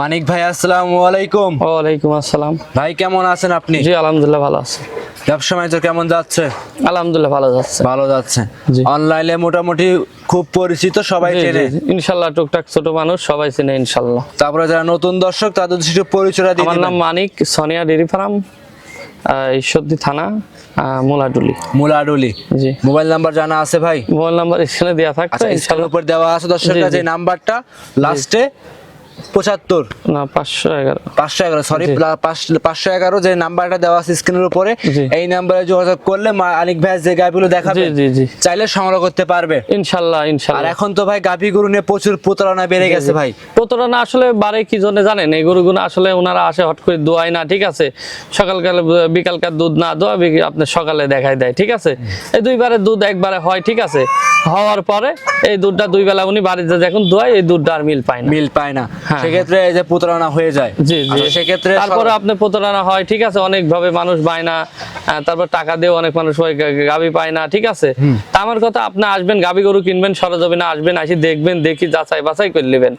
মানিক ভাই আসসালামু আলাইকুম। ওয়ালাইকুম আসসালাম। ভাই কেমন আছেন আপনি? জি আলহামদুলিল্লাহ ভালো আছে। ব্যবসা বাণিজ্য কেমন যাচ্ছে? আলহামদুলিল্লাহ ভালো যাচ্ছে। ভালো যাচ্ছে। অনলাইনে মোটামুটি খুব পরিচিত সবাই চেনে। ইনশাল্লাহ টুকটাক ছোট মানুষ সবাই চেনে ইনশাল্লাহ। তারপরে যারা নতুন দর্শক তাদের একটু পরিচয় দিয়ে আমার নাম মানিক সোনিয়া ডেরি ফার্ম ঈশ্বরদী থানা মোলাডুলি। মুলাডুলি। জি। মোবাইল নাম্বার জানা আছে ভাই? মোবাইল নাম্বার এখানে দেওয়া থাকবে আচ্ছা ইনশাল্লাহ। উপর দেওয়া আছে দর্শক জি, কাছে জি। নাম্বারটা লাস্টে পঁচাত্তর। না পাঁচশো এগারো। পাঁচশো এগারো সরি পাঁচশো এগারো যে নাম্বারটা দেওয়া আছে স্ক্রিনের উপরে এই নাম্বারে যোগাযোগ করলে আনিক ভাই যে গাভিগুলো দেখাবে চাইলে সংগ্রহ করতে পারবে। ইনশাল্লাহ আর ইনশাল্লাহ এখন তো ভাই গাভি গরু নিয়ে প্রচুর প্রতারণা বেড়ে গেছে ভাই। প্রতারণা আসলে কি জন্য জানেন? এই গরুগুলো আসলে ওনারা আসে হট করে দোয়ায় না ঠিক আছে? সকালকালে বিকালকার দুধ না দোয়া আপনার সকালে দেখাই দেয় ঠিক আছে? এই দুইবারে দুধ একবারে হয় ঠিক আছে? হওয়ার পরে এই দুধটা দুই বেলা উনি বাড়িতে যখন দোয়ায় এই দুধটা আর মিল পায় না। মিল পায় না। সেক্ষেত্রে এই যে প্রতারণা হয়ে যায়। জি জি। আচ্ছা, সেক্ষেত্রে তারপরে আপনি প্রতারণা হয় ঠিক আছে অনেক ভাবে মানুষ পায় না তারপর টাকা দিয়ে অনেক মানুষ হয় গা- গাভী পায় না ঠিক আছে? তা আমার কথা আপনি আসবেন গাভী গরু কিনবেন সরজমিনে আসবেন আসি দেখবেন দেখি যাচাই বাছাই করে নেবেন।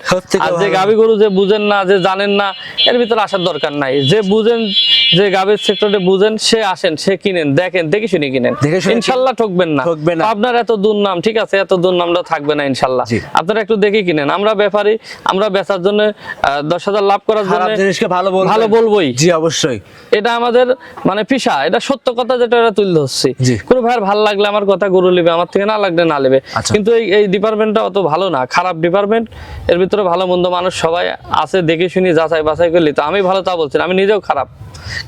আর যে। গাভী গরু যে বুঝেন না যে জানেন না এর ভিতরে আসার দরকার নাই। যে বুঝেন যে গাভীর সেক্টরে বুঝেন সে আসেন সে কিনেন দেখেন দেখে শুনে কিনেন। ইনশাল্লাহ ঠকবেন না। আপনার এত দুর্নাম ঠিক আছে এত দুর্নামটা থাকবে না ইনশাল্লাহ। আপনারা একটু দেখে কিনেন। আমরা ব্যাপারী আমরা বেচার জন্য দশ হাজার লাভ করার জন্য জিনিসকে ভালো ভালো বলবোই। জি অবশ্যই। এটা আমাদের মানে পিসা এটা সত্য কথা যেটা এটা তুলে ধরছি। কোনো ভাইয়ের ভালো লাগলে আমার কথা গরু নেবে আমার থেকে না লাগলে না নেবে আচ্ছা। কিন্তু এই এই ডিপার্টমেন্টটা অত ভালো না খারাপ ডিপার্টমেন্ট এর ভিতরে ভালো মন্দ মানুষ সবাই আছে দেখে শুনি যাচাই বাছাই করলি। তো আমি ভালো তা বলছি আমি নিজেও খারাপ।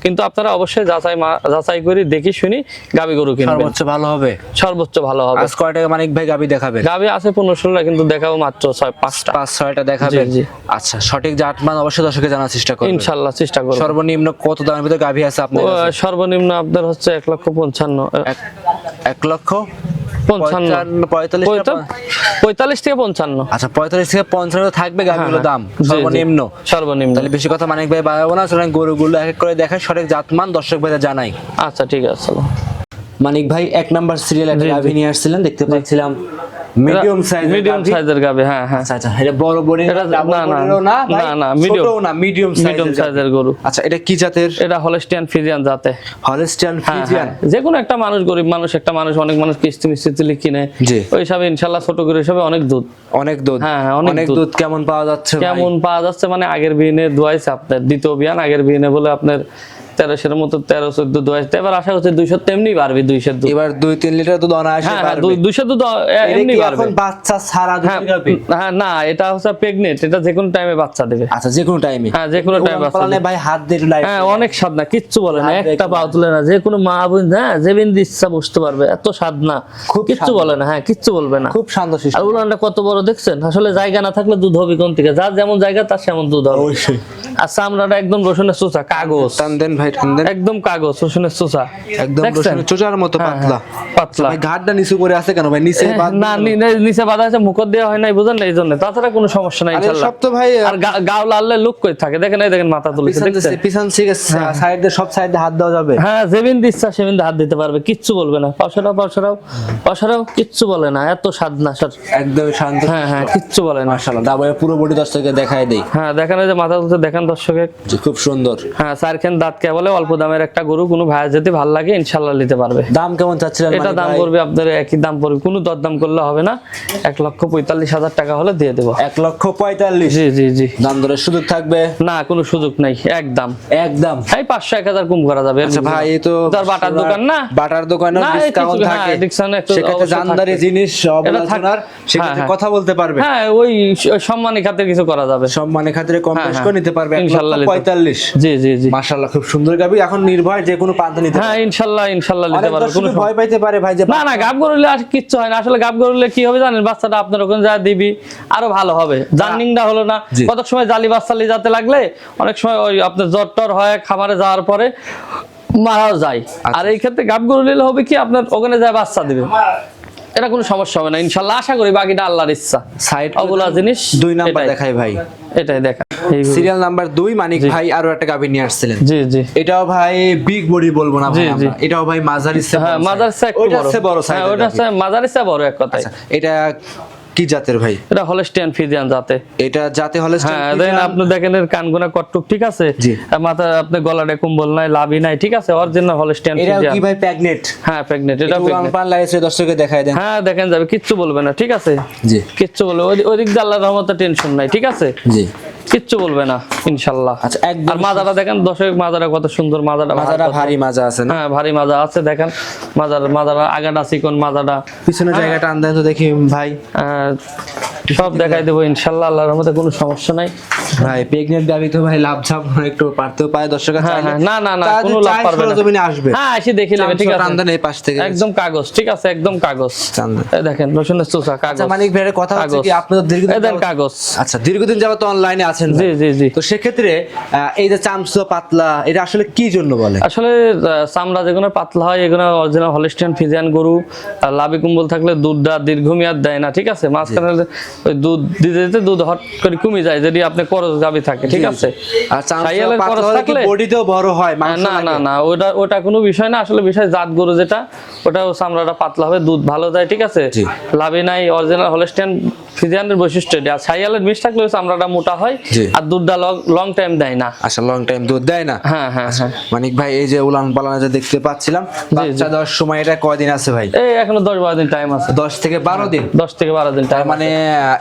কিন্তু আপনারা অবশ্যই যাচাই যাচাই করি দেখি শুনি গাবি গরু কিনবেন। সর্বোচ্চ ভালো হবে। সর্বোচ্চ ভালো হবে। আজ কয় টাকা মানিক ভাই গাভি দেখাবেন? গাবি আছে পনেরো ষোলোটা কিন্তু দেখাবো মাত্র ছয় পাঁচটা। পাঁচ ছয়টা দেখাবেন? জি। আচ্ছা সঠিক জাত মান অবশ্যই দর্শককে জানার চেষ্টা করবেন। ইনশাল্লাহ চেষ্টা করব। সর্বনিম্ন কত দামের ভিতরে গাভি আছে আপনার সর্বনিম্ন আপনার হচ্ছে এক লক্ষ পঞ্চান্ন। এক- এক লক্ষ পঞ্চান্ন। পঁয়তাল্লিশ থেকে পঞ্চান্ন। আচ্ছা পঁয়তাল্লিশ থেকে পঞ্চান্ন থাকবে গাভিগুলোর দাম হ্যাঁ, জি, জি। সর্বনিম্ন। সর্বনিম্ন। তাহলে বেশি কথা মানিক ভাই বাড়াবো না সুতরাং গরুগুলো এক এক করে দেখায় সঠিক জাতমান দর্শক ভাই জানাই। আচ্ছা ঠিক আছে। মানিক ভাই এক নাম্বার সিরিয়াল একটা। গাভি নিয়ে আসছিলেন দেখতে পাচ্ছিলাম। মিডিয়াম সাইজ মিডিয়াম সাইজের গাবে হ্যাঁ হ্যাঁ। আচ্ছা আচ্ছা এটা বড় বড় না না, না, না ভাই, না, মিডিয়াম মিডিয়াম সাইজের গরু। আচ্ছা এটা কি জাতের? এটা হলস্টিয়ান ফিজিয়ান জাতে। হলস্টিয়ান ফ্রিজিয়ান হ্যাঁ। যে কোনো একটা মানুষ গরিব মানুষ একটা মানুষ অনেক মানুষ কিস্তি মিস্তি তুলে কিনে ওই হিসাবে ইনশাল্লাহ ছোট করে হিসাবে অনেক দুধ। অনেক দুধ। হ্যাঁ, হ্যাঁ, অনেক দুধ। কেমন পাওয়া যাচ্ছে কেমন পাওয়া যাচ্ছে মানে আগের বিহিনে দোয়াইছে আপনার দ্বিতীয় বিয়ান আগের বিহিনে বলে আপনার তেরোশোর মতো তেরো চোদ্দ এবার আশা করছে দুইশো তেমনি বাড়বে দুইশো এবার দুই তিন লিটার দুধ অনায়াসে হ্যাঁ হ্যাঁ দুইশো দুধ এমনি বাড়বে। বাচ্চা দুধ হ্যাঁ হ্যাঁ না এটা হচ্ছে প্রেগনেন্ট এটা যে কোনো টাইমে বাচ্চা দেবে। আচ্ছা যে কোনো টাইমে হ্যাঁ, যে কোনো time বাচ্চা দেবে। ভাই হাত দিয়ে হ্যাঁ অনেক স্বাদ না কিচ্ছু বলে না একটা পাও তুলে না যে কোনো মা বোন হ্যাঁ যে বিন্দু ইচ্ছা বসতে পারবে এত স্বাদ না খুব কিচ্ছু বলে না হ্যাঁ কিচ্ছু বলবে না। খুব শান্ত আর উলানটা কত বড় দেখছেন? আসলে জায়গা না থাকলে দুধ হবে কোন থেকে যার যেমন জায়গা তার সেমন দুধ হবে। অবশ্যই। আর চামড়াটা একদম রসুনের চোচা কাগজ। টান দেন ভাই টান দেন। একদম কাগজ রসুনের চোচা। একদম রসুনের চোচার মতো হ্যাঁ, পাতলা। হ্যাঁ, পাতলা। ভাই ঘাটটা নিচু করে আছে কেন ভাই? নিচে না নি- নিচে বাধা আছে দেওয়া হয় নাই বুঝেন না এই জন্য। তাছাড়া কোনো সমস্যা নাই সব তো ভাই আর গাও লাললে লুক করে থাকে। দেখেন এই দেখেন মাথা তুলেছে পিছন দেখছেন? থেকে- পিছন থেকে সাইড সব সাইড হাত দেওয়া যাবে। হ্যাঁ ইচ্ছা সেদিন হাত দিতে পারবে। কিচ্ছু বলবে না। পাশারাও পাশারাও পাশারাও কিচ্ছু বলে না। এত স্বাদ না স্যার একদম শান্ত। হ্যাঁ হ্যাঁ কিচ্ছু বলে না। মাশাআল্লাহ তারপরে পুরো বডি দর্শককে দেখায় দেই। হ্যাঁ দেখেন এই যে মাথা তুলতে দেখেন দর্শকে খুব সুন্দর। হ্যাঁ চারখান দাঁত কে বলে অল্প দামের একটা গরু কোনো ভাইয়া যদি ভালো লাগে ইনশাল্লাহ নিতে পারবে। দাম কেমন চাচ্ছিলেন এটা দাম? পড়বে আপনার একই দাম পড়বে কোনো দরদাম করলে হবে না। এক লক্ষ পঁয়তাল্লিশ হাজার টাকা হলে দিয়ে দেবো। এক লক্ষ পঁয়তাল্লিশ? জি জি জি। দাম দরের সুযোগ থাকবে? না কোনো সুযোগ নাই একদম একদম এই পাঁচশো এক হাজার কম করা যাবে। আচ্ছা ভাই এই তো তার বাটার দোকান না? বাটার দোকানে ডিসকাউন্ট হ্যাঁ, থাকে। সেক্ষেত্রে জানদারি জিনিস থাক- সেক্ষেত্রে হ্যাঁ, কথা বলতে পারবে। হ্যাঁ ওই সম্মানী খাতের কিছু করা যাবে। সম্মানের খাতিরে কম হ্যাঁ, বেশ হ্যাঁ। করে নিতে পারবে। এক ইনশাল্লাহ লক্ষ নিতে- পঁয়তাল্লিশ। জি জি জি। মাশাআল্লাহ খুব সুন্দর গাবি। এখন নির্ভয় যে কোনো প্রান্ত নিতে হ্যাঁ পারবে ইনশাল্লাহ ইনশাল্লাহ নিতে পারবে কোনো ভয় পাইতে পারে ভাই যে না না গাব গরুলে আর কিচ্ছু হয় না। আসলে গাব গরুলে কি হবে জানেন? বাচ্চাটা আপনার ওখানে যা দিবি আরও ভালো হবে। জার্নিংটা হলো না। কত সময় জালি বাচ্চালি যাতে লাগলে অনেক সময় ওই আপনার জ্বর টর হয় খামারে যাওয়ার পরে মারাও যায়। আচ্ছা। আর এই ক্ষেত্রে গাব গরু নিলে হবে কি আপনার ওখানে যায় বাচ্চা দিবে। এটা কোনো সমস্যা হবে না ইনশাল্লাহ। আশা করি বাকিটা আল্লাহর ইচ্ছা। সাইড অবলা জিনিস দুই নাম্বার। দেখাই ভাই। এটাই দেখা সিরিয়াল নাম্বার দুই মানিক ভাই আরও একটা গাভী নিয়ে আসছিলেন। জি জি। এটাও ভাই বিগ বডি বলব না ভাই আমরা। এটাও ভাই মাঝারি সে হ্যাঁ মাঝারি সে একটু বড় বড়। সে বড় হ্যাঁ সাইজ ওইটা হচ্ছে মাদার সে বড় এক কথায়। এটা কি জাতের ভাই? এটা হলস্টিয়ান ফ্রিজিয়ান জাতে। এটা জাতে হ্যাঁ আপনি দেখেন এর কানগুনা কটটুক ঠিক আছে? আর মাথা আপনি গলাটা কম্বল নাই লাভি নাই ঠিক আছে? অরিজিনাল হলস্টিয়ান এটা ফিজিয়ান কি ভাই প্যাগনেট হ্যাঁ প্যাগনেট এটা এটা উলান পান দর্শককে দেখায় দেন। হ্যাঁ দেখেন যাবে কিচ্ছু বলবে না ঠিক আছে? জি। কিচ্ছু বলবে ওই দিক দিয়ে আল্লাহর রহমতে টেনশন নাই ঠিক আছে? জি। কিচ্ছু বলবে না ইনশাল্লাহ। আচ্ছা একবার মাজারা মাজাটা দেখেন দর্শক মাজাটা কত সুন্দর মাজাটা। মাজাটা ভারী মাজা আছে না? হ্যাঁ ভারী মাজা আছে দেখেন। মাজার মাজারা আগাটা চিকন মাজাটা। পিছনের জায়গাটা আন্দাজ তো দেখি ভাই। আহ, সব দেখাই দেবো ইনশাল্লাহ আল্লাহর রহমতে কোনো সমস্যা নাই। ভাই প্রেগনেন্ট গাবি তো ভাই লাভ ঝাপ একটু পারতেও পারে দর্শক হ্যাঁ হ্যাঁ না না না কোনো লাভ পারবে না। জমিনে আসবে। হ্যাঁ এসে দেখে নেবে ঠিক আছে। টান্দান এই পাশ থেকে একদম কাগজ ঠিক আছে একদম কাগজ। চান্দা এই দেখেন রসুনের চোষা কাগজ। আচ্ছা মানিক ভাইয়ের কথা হচ্ছে। কি আপনাদের দীর্ঘদিন এই দেন যাবত- কাগজ। আচ্ছা দীর্ঘদিন যাবত অনলাইনে আছেন জি জি জি। তো সেক্ষেত্রে এই যে চামচুয়া পাতলা এটা আসলে কি জন্য বলে? আসলে চামড়া যেগুলো পাতলা হয় এগুলো অরিজিনাল হলিস্টিয়ান ফিজিয়ান গরু লাভি কুম্বল থাকলে দুধটা দীর্ঘমেয়াদ দেয় না ঠিক আছে? মাঝখানে ওই দুধ দিতে দিতে দুধ হট করে কমে যায় যদি আপনি করজ গাবি থাকে ঠিক আছে। আর থাকলে- বডিতেও বড় হয় না না না ওটা ওটা কোনো বিষয় না। আসলে বিষয় জাত গরু যেটা ওটা চামড়াটা পাতলা হবে দুধ ভালো যায় ঠিক আছে? লাভে নাই অরিজিনাল হলস্টিয়ান ফিজিয়ানের বৈশিষ্ট্য এটা। সাইয়ালের মিস থাকলে চামড়াটা মোটা হয় আর দুধটা লং টাইম দেয় না। আচ্ছা লং টাইম দুধ দেয় না? হ্যাঁ হ্যাঁ হ্যাঁ। মানিক ভাই এই যে উলান পালান যে দেখতে পাচ্ছিলাম বাচ্চা দেওয়ার সময় এটা কয়দিন আছে ভাই? এই এখনও দশ বারো দিন টাইম আছে। দশ থেকে বারো দিন? দশ থেকে বারো দিন টাইম মানে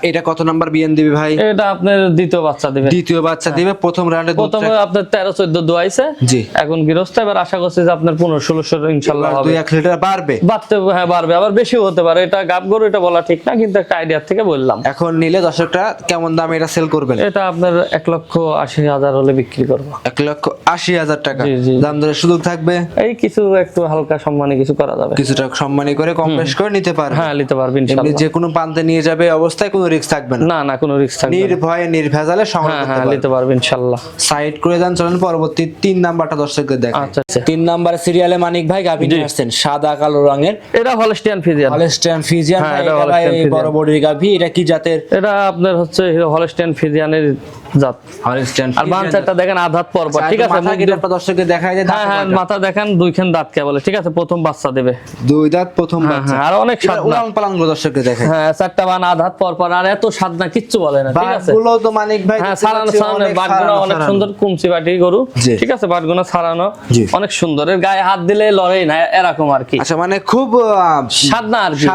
এটা কত নাম্বার বিএন দিবি ভাই? এটা আপনার দ্বিতীয় বাচ্চা দিবে। দ্বিতীয় বাচ্চা দিবে প্রথম রাউন্ডে প্রথমে আপনার তেরো চোদ্দ দোয়াইছে। জি। এখন গৃহস্থ এবার আশা করছি যে আপনার পনেরো ষোলোশো ইনশাল্লাহ হবে। দুই এক লিটার বাড়বে। বাড়তে হ্যাঁ বাড়বে আবার বেশিও হতে পারে। এটা গাব গরু এটা বলা ঠিক না কিন্তু একটা আইডিয়া থেকে বললাম। এখন নিলে দর্শকরা কেমন দামে এটা সেল করবেন? এটা আপনার এক লক্ষ আশি হাজার হলে বিক্রি করব। এক লক্ষ আশি হাজার টাকা। দাম দরের সুযোগ থাকবে? এই কিছু একটু হালকা সম্মানে কিছু করা যাবে। কিছুটা সম্মানী করে কম বেশ করে নিতে পারবে। হ্যাঁ নিতে পারবে এমনি যে কোনো প্রান্তে নিয়ে যাবে অবস্থায় কোনো রিস্ক থাকবে না। না না কোনো রিস্ক থাকবে না। নির্ভয়ে নির্ভেজালে সংগ্রহ হ্যাঁ করতে হ্যাঁ নিতে পারবে ইনশাল্লাহ। সাইড করে দেন চলেন পরবর্তী তিন নাম্বারটা দর্শকদের দেখেন আচ্ছা আচ্ছা। তিন নাম্বার সিরিয়ালে মানিক ভাই গাভী নিয়ে আসছেন সাদা কালো রঙের। এটা হলস্টিয়ান ফিজিয়ান হলস্টাইন ফিজিয়ান এটা। বড় বডির গাভী এটা কি জাতের? এটা আপনার হচ্ছে হলস্টেন ফিজিয়ানের জাত হলস্টাইন আর বাঞ্চারটা দেখেন আধাত পর পর ঠিক আছে মুখ দেখায় যে হ্যাঁ হ্যাঁ মাথা দেখেন দুইখান দাঁত কে বলে ঠিক আছে প্রথম বাচ্চা দেবে। দুই দাঁত প্রথম হ্যাঁ বাচ্চা। আর অনেক এবার উলান পালানগুলো দর্শকদের দেখায় হ্যাঁ চারটা বান আধাত পর পর আর এত স্বাদ না কিচ্ছু বলে না ঠিক আছে। বাঘগুলো তো মানিক ভাই হ্যাঁ সারানো সারানো অনেক বাটগুলো অনেক সুন্দর কুমচি বাটি গরু ঠিক আছে বাটগুলো সারানো অনেক সুন্দর এর গায়ে হাত দিলে লড়াই না এরকম আর কি। আচ্ছা মানে খুব আহ, স্বাদ না আর কি।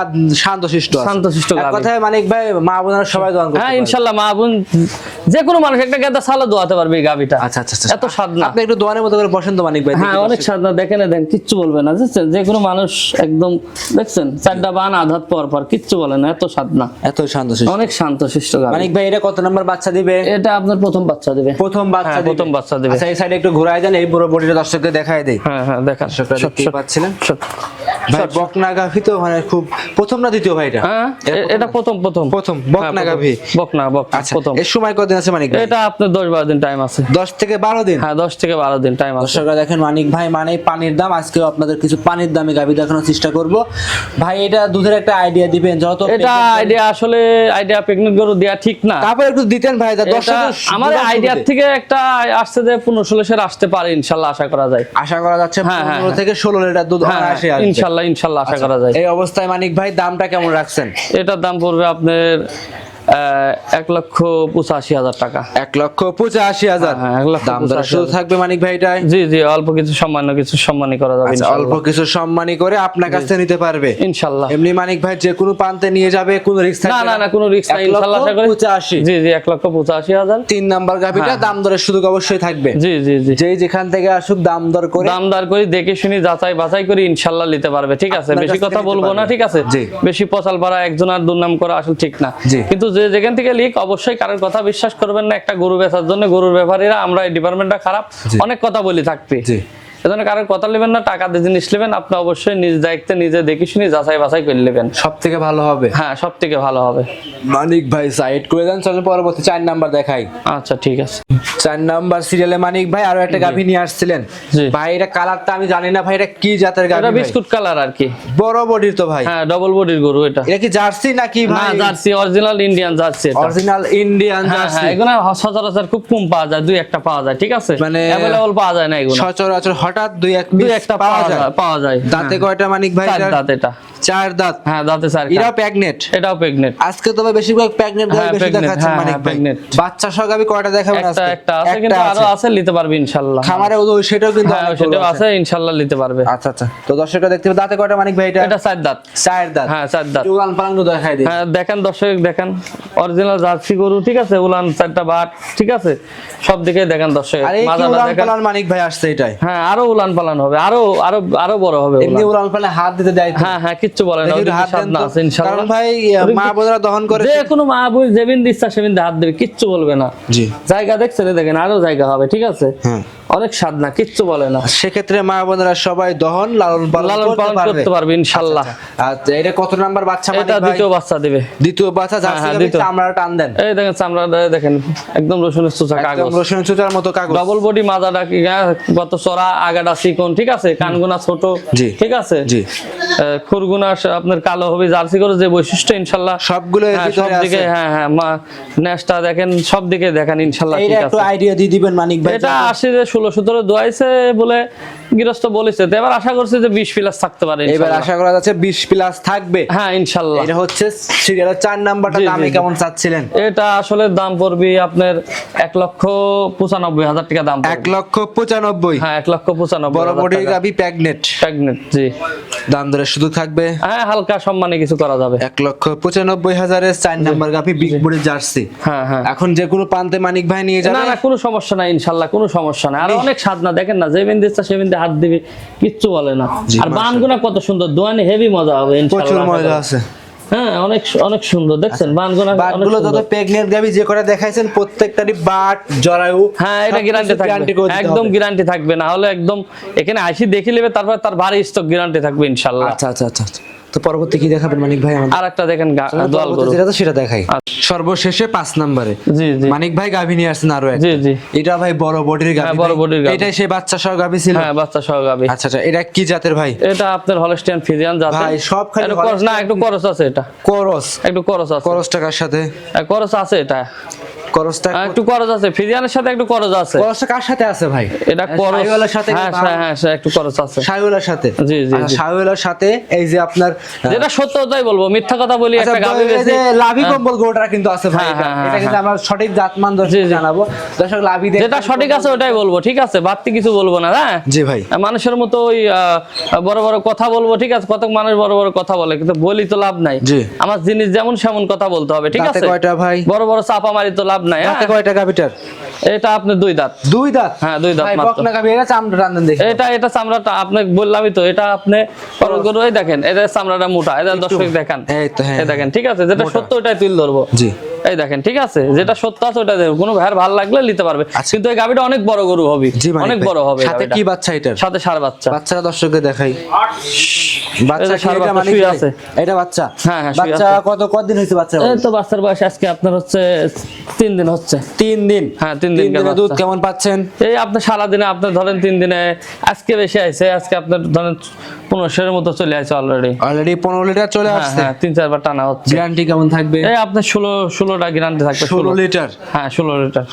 শান্তশিষ্ট। শান্তশিষ্ট কথায় মানিক ভাই মা বোনেরা সবাই হ্যাঁ। ইনশাল্লাহ মা বোন যে কোনো মানুষ একটা গেদা সালা দোয়াতে পারবে এই গাভিটা। আচ্ছা আচ্ছা আচ্ছা। এত স্বাদ না। আপনি একটু দোয়ানের মতো করে বসেন তো মানিক ভাই হ্যাঁ অনেক স্বাদ না দেখেন দেন কিচ্ছু বলবে না বুঝছেন? যে কোনো মানুষ একদম দেখছেন? চারটা বান আধাত পর পর কিচ্ছু বলে না এত স্বাদ না। এত শান্তশিষ্ট। অনেক শান্ত শিষ্ট মানিক ভাই এটা কত নাম্বার বাচ্চা দিবে? এটা আপনার প্রথম বাচ্চা দেবে। প্রথম বাচ্চা হ্যাঁ। প্রথম বাচ্চা দিবে। আচ্ছা এই সাইডে একটু ঘুরায় দেন এই পুরো বডিটা দর্শকদের দেখায় দেই। হ্যাঁ হ্যাঁ দেখান। দর্শকরা পাচ্ছিলেন। ভাই বকনা গাভী তো মানে খুব প্রথম না দ্বিতীয় ভাই এটা? হ্যাঁ এটা প্রথম প্রথম প্রথম, হ্যাঁ, বকনা। গাভী। বকনা বকনা আচ্ছা প্রথম। এর সময় কতদিন আছে মানিক এটা আপনার দশ বারো দিন টাইম আছে। দশ থেকে বারো দিন? হ্যাঁ দশ থেকে বারো দিন টাইম আছে। দর্শকরা দেখেন মানিক ভাই মানে পানির দাম। আজকেও আপনাদের কিছু পানির দামে গাভী দেখানোর চেষ্টা করব। ভাই এটা দুধের একটা আইডিয়া দিবেন যত এটা আইডিয়া আসলে আইডিয়া পিকনিক গরু দেওয়া ঠিক না। তারপর একটু দিতেন ভাই আমার আইডিয়া থেকে একটা আসছে যে পনেরো ষোলোশের আসতে পারে ইনশাল্লাহ আশা করা যায়। আশা করা যাচ্ছে হ্যাঁ, হ্যাঁ, পনেরো থেকে ষোলো লিটার দুধ হ্যাঁ ইনশাল্লাহ ইনশাল্লাহ আশা করা যায়। এই অবস্থায় মানিক ভাই দামটা কেমন রাখছেন? এটার দাম পড়বে আপনার এক লক্ষ পঁচাশি হাজার টাকা। এক লক্ষ পঁচাশি হাজার। হ্যাঁ, দাম দর শুধু থাকবে মানিক ভাই জি জি অল্প কিছু কিছু সম্মানই করা যাবে আচ্ছা, অল্প কিছু সম্মানী করে আপনার কাছে নিতে পারবে। ইনশাল্লাহ। এমনি মানিক ভাই যে কোনো প্রান্তে নিয়ে যাবে কোনো রিস্ক না না না কোনো রিস্ক নাই ইনশাল্লাহ আশা করি। পঁচাশি। জি জি এক লক্ষ পঁচাশি হাজার। তিন নাম্বার গাভিটা হ্যাঁ, দাম দরের সুযোগ অবশ্যই থাকবে। জি জি জি। যেই যেখান থেকে আসুক দাম দর করে দামদার করি দেখে শুনি যাচাই বাছাই করে ইনশাল্লাহ নিতে পারবে ঠিক আছে? বেশি কথা বলব না ঠিক আছে। বেশি পচাল পাড়া একজন আর দুর্নাম করা আসলে ঠিক না। জি। কিন্তু যে যেখান থেকে লিক অবশ্যই কারোর কথা বিশ্বাস করবেন না একটা গরু বেচার জন্য গরুর ব্যাপারীরা আমরা এই ডিপার্টমেন্টটা খারাপ। অনেক কথা বলি থাকতে। এজন্য কারোর কথা নেবেন না টাকা দিয়ে জিনিস নেবেন আপনি অবশ্যই নিজ দায়িত্বে নিজে দেখে শুনি যাচাই বাছাই করে নেবেন। সব থেকে ভালো হবে? হ্যাঁ সব থেকে ভালো হবে। মানিক ভাই সাইড করে দেন চলেন পরবর্তী চার নাম্বার দেখাই। আচ্ছা ঠিক আছে। চার নাম্বার সিরিয়ালে মানিক ভাই আরও একটা গাভী নিয়ে আসছিলেন। ভাই এটা কালারটা আমি জানি না ভাই এটা কি জাতের গাভী এটা বিস্কুট কালার আর কি। বড় বডির তো ভাই। হ্যাঁ ডবল বডির গরু এটা। এটা কি জার্সি নাকি ভাই? না জার্সি অরিজিনাল ইন্ডিয়ান জার্সি এটা। অরিজিনাল ইন্ডিয়ান হ্যাঁ জার্সি। হ্যাঁ এগুলো সচরাচর খুব কম পাওয়া যায় দুই একটা পাওয়া যায় ঠিক আছে? মানে অ্যাভেলেবল পাওয়া যায় না এগুলো। সচরাচর হঠাৎ দুই এক দুই একটা পাওয়া যায়। পাওয়া যায়। দাঁতে কয়টা মানিক ভাই দাঁত এটা। চার দাঁত। হ্যাঁ দাঁতে চার এরা এটাও আজকে তবে বেশিরভাগ হ্যাঁ, বেশি ভাই। pregnant। বাচ্চা সহ গাবি কয়টা দেখাবেন একটা আজকে? একটা আছে কিন্তু আরও আছে। নিতে পারবে ইনশাল্লাহ। খামারে ওই সেটাও কিন্তু হ্যাঁ সেটাও আছে ইনশাল্লাহ নিতে পারবে। আচ্ছা আচ্ছা। তো দর্শকরা দেখতে পাবে দাঁতে কয়টা মানিক ভাই এটা? এটা চার দাঁত। চার দাঁত। হ্যাঁ চার দাঁত। উলান পালাঙ্গ দেখাই দিই। হ্যাঁ দেখেন দর্শক দেখেন। অরিজিনাল জার্সি গরু ঠিক আছে? উলান চারটা বাট ঠিক আছে? সব দিকে দেখেন দর্শক। দেখেন। পালান মানিক ভাই আসছে এটাই। হ্যাঁ আরও উলান পালান হবে আরও আরও আরও বড় হবে এমনি উলান। পালান হাত দিতে দেয়? হ্যাঁ হ্যাঁ কিচ্ছু বলে না হাত দেন আছে ইনশাল্লাহ। কারণ ভাই মা বোনেরা দহন করে যে কোনো মা যেদিন দিচ্ছা সেদিন হাত দেবে কিচ্ছু বলবে না। জি। জায়গা দেখছেন এই দেখেন আরও জায়গা হবে ঠিক আছে? হ্যাঁ। অনেক সাধনা কিচ্ছু বলে না। সেক্ষেত্রে মা বোনেরা সবাই দহন লালন পালন লালন করতে পালন করতে পারবে ইনশাল্লাহ। আচ্ছা এটা কত নাম্বার বাচ্চা এটা দ্বিতীয় বাচ্চা দিবে। দ্বিতীয় বাচ্চা হ্যাঁ, জার্সি হ্যাঁ, চামড়া টান দেন। এই দেখেন চামড়াটা দেখেন একদম রসুনের চুচা একদম কাগজ। রসুন চুচার মতো কাগজ। ডবল বডি মাজাটা কি হ্যাঁ, গত চড়া আগাটা চিকন ঠিক আছে? কানগুনা ছোট জি। ঠিক আছে? জি। খুরগুনা আপনার কালো হবে জার্সি করে যে বৈশিষ্ট্য ইনশাল্লাহ। সবগুলো হ্যাঁ, সব দিকে হ্যাঁ হ্যাঁ মা নেসটা দেখেন সব দিকে দেখেন ইনশাল্লাহ ঠিক একটু আছে। আইডিয়া দিয়ে দিবেন মানিক ভাই এটা আসে যে ষোলো সতেরো দোয়াইছে বলে গৃহস্থ বলেছে। তো এবার আশা করছি যে বিশ প্লাস থাকতে পারে এবার আশা করা যাচ্ছে 20 প্লাস থাকবে। হ্যাঁ ইনশাল্লাহ। এটা হচ্ছে সিরিয়ালের চার নাম্বারটা দামে কেমন চাচ্ছিলেন? এটা আসলে দাম পড়বে আপনার এক লক্ষ পঁচানব্বই হাজার টাকা দাম এক লক্ষ পঁচানব্বই। হ্যাঁ এক লক্ষ পঁচানব্বই বড় গাবি প্যাগনেট Pregnant, জি। দাম দরে শুধু থাকবে? হ্যাঁ হালকা সম্মানে কিছু করা যাবে। এক লক্ষ পঁচানব্বই হাজারের চার নাম্বার গাভি বিগ বডির জার্সি। হ্যাঁ হ্যাঁ। এখন যে কোনো প্রান্তে মানিক ভাই নিয়ে না যাবে? না কোনো সমস্যা নাই ইনশাল্লাহ কোনো সমস্যা নাই। আর অনেক দেখেন না সে বিন্দু হাত দিবি কিচ্ছু বলে না। আর বানগুনা কত সুন্দর দোয়ানে হেভি মজা হবে প্রচুর মজা আছে। হ্যাঁ অনেক অনেক সুন্দর দেখছেন বানগুনা বাটগুলো যত সুন্দর। গাবি যে করে দেখাইছেন প্রত্যেকটারই বাট জরায়ু হ্যাঁ এটা গ্যারান্টি থাকবে। একদম গ্যারান্টি থাকবে না হলে একদম এখানে আইসি দেখে নেবে তারপর তার ভারী স্টক গ্যারান্টি থাকবে ইনশাল্লাহ আচ্ছা আচ্ছা আচ্ছা আচ্ছা। তো পরবর্তী কি দেখাবেন মানিক ভাই আমাদের? আর একটা দেখেন দোয়াল গরু। যেটা তো সেটা দেখাই। সর্বশেষে পাঁচ নম্বরে। জি জি। মানিক ভাই গাভী নিয়ে আসছেন আরও জি একটা। জি এটা ভাই বড় বডির গাভী হ্যাঁ, বড়। বডির গাভী। এটাই সেই বাচ্চা সহ গাভী ছিল? হ্যাঁ বাচ্চা সহ গাবি আচ্ছা আচ্ছা এটা কি জাতের ভাই? এটা আপনার হলস্টিয়ান ফিজিয়ান জাতের। ভাই, সব খালি একটু করস- না একটু করস আছে এটা। করস। একটু করস আছে। করস টাকার সাথে। হ্যাঁ, করস আছে এটা। করসটা একটু করজ আছে। ফিজিয়ানের সাথে একটু করজ আছে। করসটা কার সাথে আছে ভাই? এটা করজ শাহিওয়ালার সাথে হ্যাঁ হ্যাঁ, হ্যাঁ একটু করজ আছে। শাহিওয়ালার সাথে? জি, জি, সাথে এই যে আপনার যেটা সত্য তাই বলব। মিথ্যা কথা বলি একটা গাবি বেশি লাভি কম্বল গোটা কিন্তু আছে ভাই এটা। কিন্তু। আমরা সঠিক জাতমান দর্শক জানাব। দর্শক লাভি যেটা সঠিক আছে ওটাই বলব ঠিক আছে? বাড়তি কিছু বলব না হ্যাঁ? জি ভাই। মানুষের মতো ওই বড় বড় কথা বলব ঠিক আছে? কত মানুষ বড় বড় কথা বলে কিন্তু বলি তো লাভ নাই। আমার জিনিস যেমন সেমন কথা বলতে হবে ঠিক আছে? কয়টা ভাই? বড় বড় চাপা মারি তো লাভ নাই হ্যাঁ? দাঁতে কয়টা গাভিটার? এটা আপনি দুই দাঁত। দুই দাঁত? হ্যাঁ দুই দাঁত মাত্র। বকনা গাভি এটা চামড়া এটা এটা চামড়াটা আপনি বললামই তো এটা আপনি দেখেন এটা চামড়াটা মোটা এটা দর্শক দেখান। এই তো হ্যাঁ। দেখেন ঠিক আছে যেটা সত্য ওটাই তুল ধরবো। জি। এই দেখেন ঠিক আছে? যেটা সত্য আছে ওটা দেবো। কোনো ভাইয়ের ভালো লাগলে নিতে পারবে। কিন্তু এই গাবিটা অনেক বড় গরু হবে। অনেক বড় হবে সাথে কি বাচ্চা এটার? সাথে সার বাচ্চা। বাচ্চারা দর্শককে দেখাই। বাচ্চা এটা বাচ্চা শুয়ে আছে। এটা বাচ্চা? হ্যাঁ, হ্যাঁ, বাচ্চা। কত কতদিন হয়েছে বাচ্চা এই তো বাচ্চার বয়স আজকে আপনার হচ্ছে তিন দিন হচ্ছে। তিন দিন? হ্যাঁ, তিন দিন দিনে দুধ কেমন পাচ্ছেন? এই আপনি সারাদিনে আপনি ধরেন তিন দিনে আজকে বেশি আইছে আজকে আপনার ধরেন পনেরোশোর মতো চলে আসছে অলরেডি অলরেডি পনেরো লিটার চলে হ্যাঁ আসছে? হ্যাঁ তিন চারবার টানা হচ্ছে। গ্যারান্টি কেমন থাকবে? এই আপনার ষোলো ষোলোটা গ্যারান্টি থাকবে ষোলো। ষোলো লিটার? হ্যাঁ ষোলো লিটার।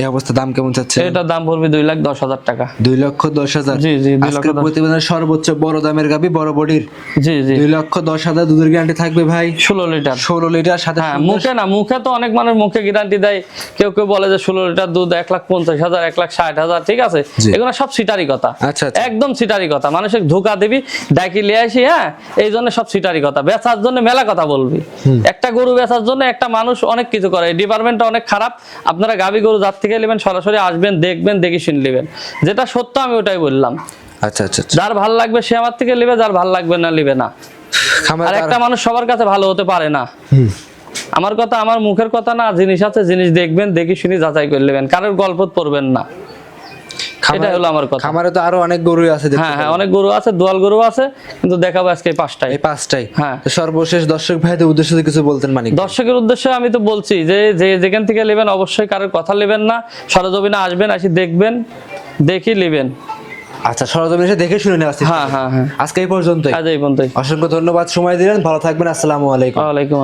এই অবস্থা দাম কেমন চাচ্ছে এটার দাম পড়বে দুই লাখ দশ হাজার টাকা। দুই লক্ষ দশ হাজার? জি, জি, দুই লক্ষ প্রতিবেদনের সর্বোচ্চ বড় দামের গাবি বড় বডির। জি জি। দুই লক্ষ দশ হাজার দুধের গ্যারান্টি থাকবে ভাই। ষোলো লিটার। ষোলো লিটার সাথে হ্যাঁ মুখে না মুখে তো অনেক মানুষ মুখে গ্যারান্টি দেয়। কেউ কেউ বলে যে ষোলো লিটার দুধ এক লাখ পঞ্চাশ হাজার এক লাখ ষাট হাজার ঠিক আছে? এগুলো সব সিটারি কথা। আচ্ছা, আচ্ছা। একদম সিটারি কথা। মানুষের ধোকা দিবি ডাকি লিয়ে আসি হ্যাঁ? এই জন্য সব সিটারি কথা। বেচার জন্য মেলা কথা বলবি। একটা গরু বেচার জন্য একটা মানুষ অনেক কিছু করে। ডিপার্টমেন্টটা অনেক খারাপ। আপনারা গাবি গরু যার থেকে নেবেন সরাসরি আসবেন দেখবেন দেখে শুনে নেবেন। যেটা সত্য আমি ওটাই বললাম। আচ্ছা আচ্ছা আচ্ছা। যার ভালো লাগবে সে আমার থেকে নেবে যার ভালো লাগবে না নেবে না। আর একটা মানুষ সবার কাছে ভালো হতে পারে না। আমার কথা আমার মুখের কথা না জিনিস আছে জিনিস দেখবেন দেখে শুনে যাচাই করে নেবেন। কারোর গল্প পড়বেন না। এটাই হলো আমার কথা। খামারে তো আরও অনেক গরুই আছে হ্যাঁ হ্যাঁ অনেক গরু আছে দোয়াল গরু আছে কিন্তু দেখাবো আজকে এই পাঁচটাই। এই পাঁচটাই। হ্যাঁ। সর্বশেষ দর্শক ভাইদের উদ্দেশ্যে কিছু বলতেন মানিক দর্শকের উদ্দেশ্যে আমি তো বলছি যে যে যেখান থেকে নেবেন অবশ্যই কারোর কথা নেবেন না। সরজমিনে আসবেন আসি দেখবেন দেখি নেবেন। আচ্ছা সরজমিন এসে দেখে শুনে নেওয়া হ্যাঁ হ্যাঁ হ্যাঁ। আজকে এই পর্যন্তই। আজ এই পর্যন্তই। অসংখ্য ধন্যবাদ সময় দিলেন। ভালো থাকবেন। আসসালামু আলাইকুম। ওয়ালাইকুম